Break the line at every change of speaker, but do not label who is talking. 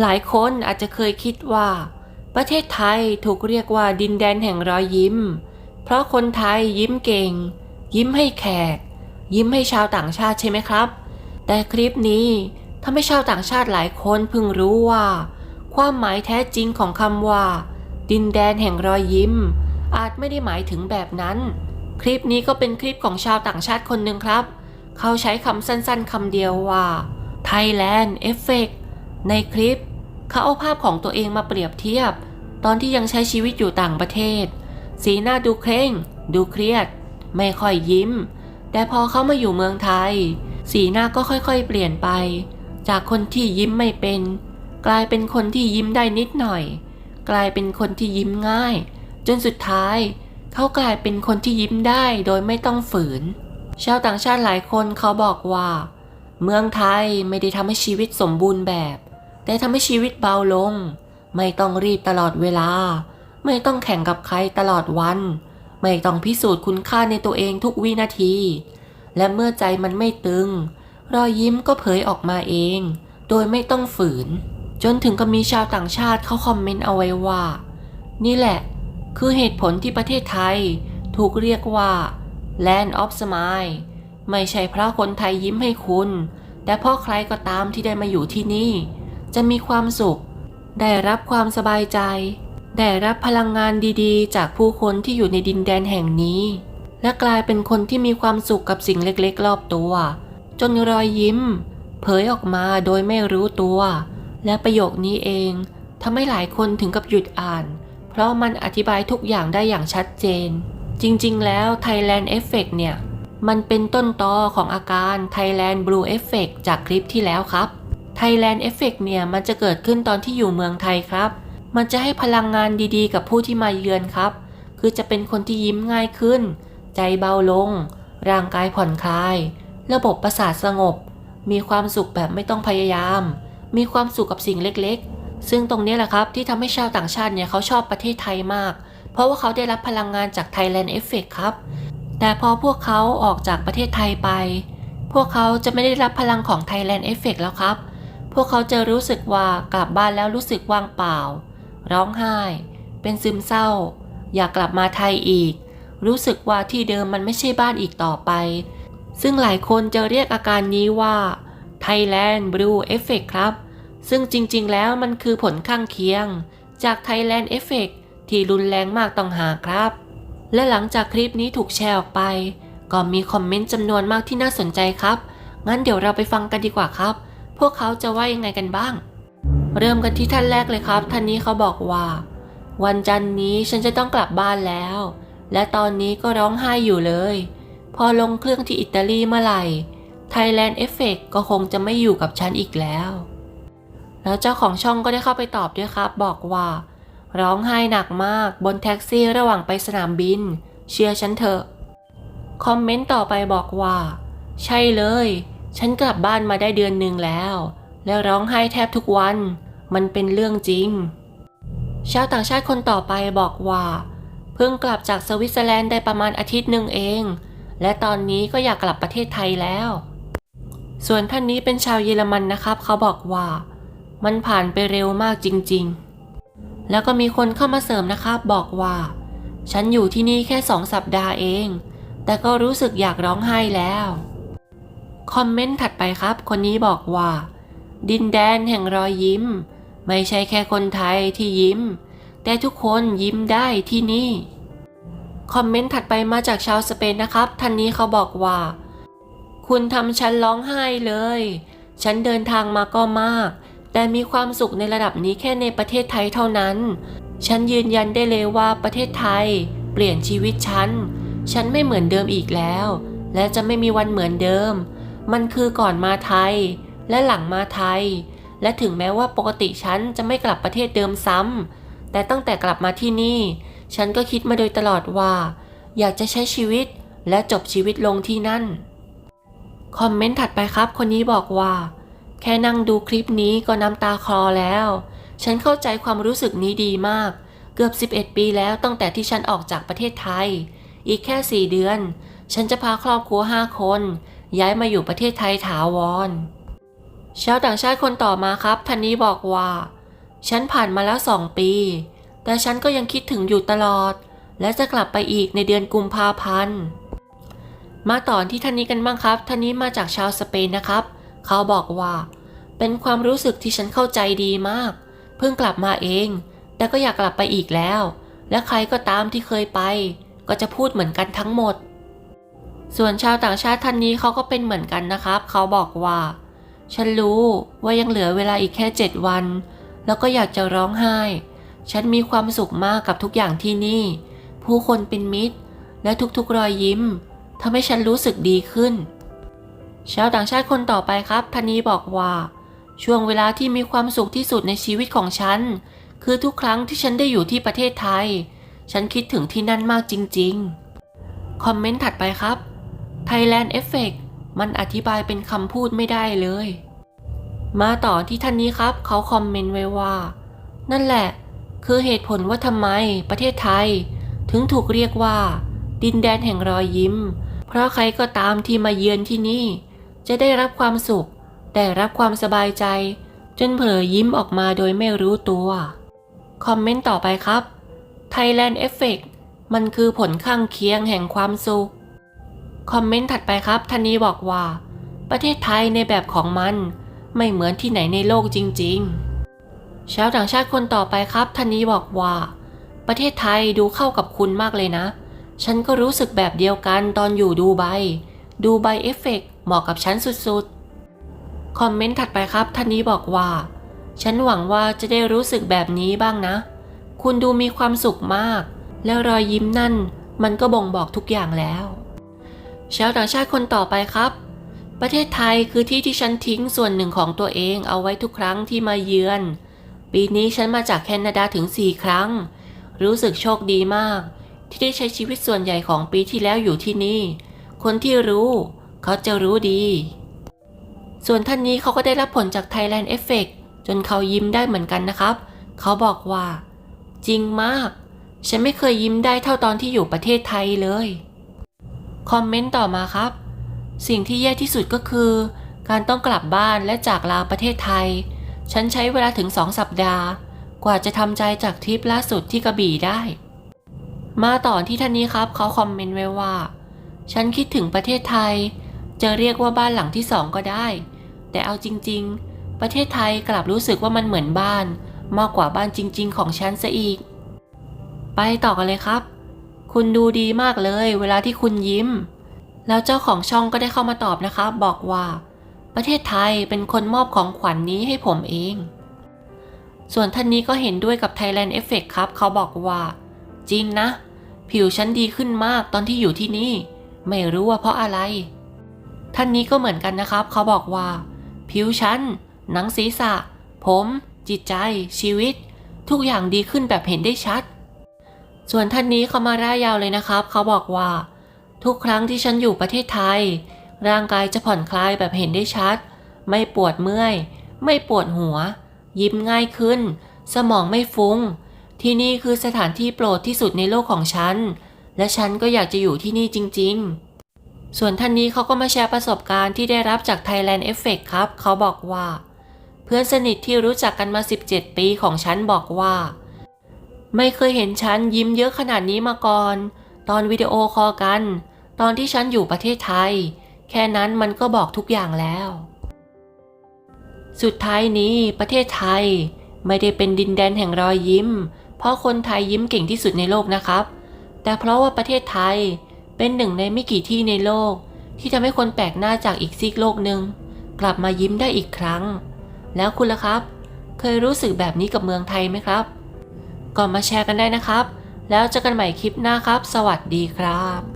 หลายคนอาจจะเคยคิดว่า ประเทศไทยถูกเรียกว่าดินแดนแห่งรอยยิ้ม เพราะคนไทยยิ้มเก่ง ยิ้มให้แขก ยิ้มให้ชาวต่างชาติใช่ไหมครับ แต่คลิปนี้ทำให้ชาวต่างชาติหลายคนเพิ่งรู้ว่า ความหมายแท้จริงของคำว่า ดินแดนแห่งรอยยิ้ม อาจไม่ได้หมายถึงแบบนั้น คลิปนี้ก็เป็นคลิปของชาวต่างชาติคนหนึ่งครับ เขาใช้คำสั้นๆคำเดียวว่า Thailand Effect ในคลิป เขาเอาภาพของตัวเองมาเปรียบเทียบ ตอนที่ยังใช้ชีวิตอยู่ต่างประเทศ สีหน้าดูเคร่ง ดูเครียด ไม่ค่อยยิ้ม แต่พอเขามาอยู่เมืองไทย สีหน้าก็ค่อยๆ เปลี่ยนไป จากคนที่ยิ้มไม่เป็น กลายเป็นคนที่ยิ้มได้นิดหน่อย กลายเป็นคนที่ยิ้มง่าย จนสุดท้าย เขากลายเป็นคนที่ยิ้มได้โดยไม่ต้องฝืน ชาวต่างชาติหลายคนเขาบอกว่าเมืองไทยไม่ได้ทำให้ชีวิตสมบูรณ์แบบ แต่ทำให้ชีวิตเบาลง ไม่ต้องรีบตลอดเวลา ไม่ต้องแข่งกับใครตลอดวัน ไม่ต้องพิสูจน์คุณค่าในตัวเองทุกวินาที และเมื่อใจมันไม่ตึง รอยยิ้มก็เผยออกมาเอง โดยไม่ต้องฝืน จนถึงกับมีชาวต่างชาติเขาคอมเมนต์เอาไว้ว่า นี่แหละ คือเหตุผลที่ประเทศไทย ถูกเรียกว่า Land of Smile ไม่ใช่เพราะคนไทยยิ้มให้คุณ แต่เพราะใครก็ตามที่ได้มาอยู่ที่นี่ จะมีความสุข ได้รับความสบายใจ ได้รับพลังงานดีๆ จากผู้คนที่อยู่ในดินแดนแห่งนี้ และกลายเป็นคนที่มีความสุขกับสิ่งเล็กๆ รอบตัว จนรอยยิ้ม เผยออกมาโดยไม่รู้ตัว และประโยคนี้เองทำให้หลายคนถึงกับหยุดอ่าน เพราะมันอธิบายทุกอย่างได้อย่างชัดเจน จริงๆ แล้ว Thailand Effect เนี่ย มันเป็นต้นตอของอาการ Thailand Blue Effect จากคลิปที่แล้วครับ Thailand Effect เนี่ยมันจะเกิดขึ้นตอนที่อยู่เมืองไทยครับ มันจะให้พลังงานดีๆ กับผู้ที่มาเยือนครับ คือจะเป็นคนที่ยิ้มง่ายขึ้น ใจเบาลง ร่างกายผ่อนคลาย ระบบประสาทสงบ มีความสุขแบบไม่ต้องพยายาม มีความสุขกับสิ่งเล็กๆ ซึ่งตรงนี้แหละครับที่ทำให้ชาวต่างชาติเนี่ยเขาชอบประเทศไทยมาก เพราะว่าเขาได้รับพลังงานจาก Thailand Effect ครับ แต่พอพวกเขาออกจากประเทศไทยไป พวกเขาจะไม่ได้รับพลังของ Thailand Effect แล้วครับ พวกเขาจะรู้สึกว่ากลับบ้านแล้วรู้สึกว่างเปล่า ร้องไห้ เป็นซึมเศร้า อยากกลับมาไทยอีก รู้สึกว่าที่เดิมมันไม่ใช่บ้านอีกต่อไป ซึ่งหลายคนจะเรียกอาการนี้ว่า Thailand Blue Effect ครับ ซึ่งจริงๆ แล้วมันคือผลข้างเคียง จาก Thailand Effect ที่รุนแรงมากต้องหาครับ และหลังจากคลิปนี้ถูกแชร์ออกไป ก็มีคอมเมนต์จำนวนมากที่น่าสนใจครับ งั้นเดี๋ยวเราไปฟังกันดีกว่าครับ พวกเขาจะว่ายังไงกันบ้าง เริ่มกันที่ท่านแรกเลยครับ ท่านนี้เขาบอกว่า วันจันทร์นี้ฉันจะต้องกลับบ้านแล้ว และตอนนี้ก็ร้องไห้อยู่เลย พอลงเครื่องที่อิตาลีเมื่อไหร่ Thailand Effect ก็คงจะไม่อยู่กับฉันอีกแล้ว แล้วเจ้าของช่องก็ได้เข้าไปตอบด้วยครับ บอกว่า ร้องไห้หนักมากบนแท็กซี่ระหว่างไปสนามบิน เชื่อฉันเถอะ คอมเมนต์ต่อไปบอกว่า ใช่เลย ฉันกลับบ้านมาได้เดือนหนึ่งแล้ว และร้องไห้แทบทุกวัน มันเป็นเรื่องจริง ชาวต่างชาติคนต่อไปบอกว่า เพิ่งกลับจากสวิตเซอร์แลนด์ได้ประมาณอาทิตย์หนึ่งเอง และตอนนี้ก็อยากกลับประเทศไทยแล้ว ส่วนท่านนี้เป็นชาวเยอรมันนะครับ เขาบอกว่า มันผ่านไปเร็วมากจริง ๆ แล้วก็มีคนเข้ามาเสริมนะครับ บอกว่า ฉันอยู่ที่นี่แค่สองสัปดาห์เอง แต่ก็รู้สึกอยากร้องไห้แล้ว คอมเมนต์ถัดไปครับ คนนี้บอกว่า ดินแดนแห่งรอยยิ้ม ไม่ใช่แค่คนไทยที่ยิ้ม แต่ทุกคนยิ้มได้ที่นี่ คอมเมนต์ถัดไปมาจากชาวสเปนนะครับ ท่านนี้เขาบอกว่า คุณทำฉันร้องไห้เลย ฉันเดินทางมาก็มาก แต่มีความสุขในระดับนี้แค่ในประเทศไทยเท่านั้น ฉันยืนยันได้เลยว่าประเทศไทย เปลี่ยนชีวิตฉัน ฉันไม่เหมือนเดิมอีกแล้ว และจะไม่มีวันเหมือนเดิม มันคือก่อนมาไทย และหลังมาไทย และถึงแม้ว่าปกติฉันจะไม่กลับประเทศเดิมซ้ำแต่ตั้งแต่กลับมาที่นี่ ฉันก็คิดมาโดยตลอดว่า อยากจะใช้ชีวิตและจบชีวิตลงที่นั่น คอมเมนต์ถัดไปครับ คนนี้บอกว่า แค่นั่งดูคลิปนี้ก็น้ำตาคลอแล้ว ฉันเข้าใจความรู้สึกนี้ดีมาก เกือบ 11 ปีแล้วตั้งแต่ที่ฉันออกจากประเทศไทย อีกแค่ 4 เดือน ฉันจะพาครอบครัว 5 คน ย้ายมาอยู่ประเทศไทยถาวร ชาวต่างชาติคนต่อมาครับทันนี้บอกว่า ฉันผ่านมาแล้วสองปี แต่ฉันก็ยังคิดถึงอยู่ตลอด และจะกลับไปอีกในเดือนกุมภาพันธ์ มาต่อที่ท่านนี้กันบ้างครับ ท่านนี้มาจากชาวสเปนนะครับ เขาบอกว่า เป็นความรู้สึกที่ฉันเข้าใจดีมาก เพิ่งกลับมาเอง แต่ก็อยากกลับไปอีกแล้ว และใครก็ตามที่เคยไป ก็จะพูดเหมือนกันทั้งหมด ส่วนชาวต่างชาติท่านนี้เขาก็เป็นเหมือนกันนะครับ เขาบอกว่า ฉันรู้ว่ายังเหลือเวลาอีกแค่เจ็ดวัน แล้วก็อยากจะร้องไห้ ฉันมีความสุขมากกับทุกอย่างที่นี่ ผู้คนเป็นมิตร และทุกๆรอยยิ้มทำให้ฉันรู้สึกดีขึ้น ชาวต่างชาติคนต่อไปครับท่านนี้บอกว่า ช่วงเวลาที่มีความสุขที่สุดในชีวิตของฉัน คือทุกครั้งที่ฉันได้อยู่ที่ประเทศไทย ฉันคิดถึงที่นั่นมากจริง ๆ คอมเมนต์ถัดไปครับ Thailand Effect มันอธิบายเป็นคำพูดไม่ได้เลย มาต่อที่ท่านนี้ครับ เขาคอมเมนต์ไว้ว่า นั่นแหละ คือเหตุผลว่าทำไมประเทศไทย ถึงถูกเรียกว่า ดินแดนแห่งรอยยิ้ม เพราะใครก็ตามที่มาเยือนที่นี่ จะได้รับความสุข ได้รับความสบายใจ จนเผลอยิ้มออกมาโดยไม่รู้ตัว คอมเมนต์ต่อไปครับ Thailand Effect มันคือผลข้างเคียงแห่งความสุข คอมเมนต์ถัดไปครับท่านนี้บอกว่า ประเทศไทยในแบบของมันไม่เหมือนที่ไหนในโลกจริงๆ ชาวต่างชาติคนต่อไปครับท่านนี้บอกว่า ประเทศไทยดูเข้ากับคุณมากเลยนะ ฉันก็รู้สึกแบบเดียวกันตอนอยู่ดูไบดูไบเอฟเฟกเหมาะกับฉันสุดๆ คอมเมนต์ถัดไปครับท่านนี้บอกว่า ฉันหวังว่าจะได้รู้สึกแบบนี้บ้างนะ คุณดูมีความสุขมาก แล้วรอยยิ้มนั่นมันก็บ่งบอกทุกอย่างแล้ว ชาวต่างชาติคนต่อไปครับ ประเทศไทยคือที่ที่ฉันทิ้งส่วนหนึ่งของตัวเองเอาไว้ทุกครั้งที่มาเยือน ปีนี้ฉันมาจากแคนาดาถึง 4 ครั้ง รู้สึกโชคดีมาก ที่ได้ใช้ชีวิตส่วนใหญ่ของปีที่แล้วอยู่ที่นี่ คนที่รู้ เขาจะรู้ดี ส่วนท่านนี้เขาก็ได้รับผลจาก Thailand Effect จนเขายิ้มได้เหมือนกันนะครับ เขาบอกว่า จริงมาก ฉันไม่เคยยิ้มได้เท่าตอนที่อยู่ประเทศไทยเลย คอมเมนต์ต่อมาครับ สิ่งที่แย่ที่สุดก็คือ การต้องกลับบ้านและจากลาประเทศไทย ฉันใช้เวลาถึงสองสัปดาห์ กว่าจะทำใจจากทริปล่าสุดที่กระบี่ได้ มาต่อที่ท่านนี้ครับ เขาคอมเมนต์ไว้ว่า ฉันคิดถึงประเทศไทย จะเรียกว่าบ้านหลังที่สองก็ได้ แต่เอาจริง ๆ ประเทศไทยกลับรู้สึกว่ามันเหมือนบ้าน มากกว่าบ้านจริง ๆ ของฉันซะอีก ไปต่อกันเลยครับ คุณดูดีมากเลย เวลาที่คุณยิ้ม แล้วเจ้าของช่องก็ได้เข้ามาตอบนะครับบอกว่า ประเทศไทยเป็นคนมอบของขวัญนนี้ให้ผมเอง ส่วนท่านนี้ก็เห็นด้วยกับ Thailand Effect ครับ เขาบอกว่า จริงนะ ผิวฉันดีขึ้นมากตอนที่อยู่ที่นี่ ไม่รู้ว่าเพราะอะไร ท่านนี้ก็เหมือนกันนะครับ เขาบอกว่า ผิวฉันหนังศีรษะ ผม จิตใจ ชีวิต ทุกอย่างดีขึ้นแบบเห็นได้ชัด ส่วนท่านนี้เขามาร่ายยาวเลยนะครับ เขาบอกว่า ทุกครั้งที่ฉันอยู่ประเทศไทย ร่างกายจะผ่อนคลายแบบเห็นได้ชัด ไม่ปวดเมื่อย ไม่ปวดหัว ยิ้มง่ายขึ้น สมองไม่ฟุง้ง ที่นี่คือสถานที่โปรดที่สุดในโลกของฉัน และฉันก็อยากจะอยู่ที่นี่จริง ๆ ส่วนท่านนี้เขาก็มาแชร์ประสบการณ์ที่ได้รับจาก Thailand Effect ครับ เขาบอกว่า เพื่อนสนิทที่รู้จักกันมา 17 ปีของฉันบอกว่า ไม่เคยเห็นฉันยิ้มเยอะขนาดนี้มาก่อน ตอนวิดีโอคอลกัน ตอนที่ฉันอยู่ประเทศไทย แค่นั้นมันก็บอกทุกอย่างแล้ว สุดท้ายนี้ประเทศไทยไม่ได้เป็นดินแดนแห่งรอยยิ้ม เพราะคนไทยยิ้มเก่งที่สุดในโลกนะครับ แต่เพราะว่าประเทศไทยเป็นหนึ่งในไม่กี่ที่ในโลก ที่ทำให้คนแปลกหน้าจากอีกซีกโลกหนึ่งกลับมายิ้มได้อีกครั้ง แล้วคุณล่ะครับ เคยรู้สึกแบบนี้กับเมืองไทยไหมครับ ก็มาแชร์กันได้นะครับ แล้วเจอกันใหม่คลิปหน้าครับ สวัสดีครับ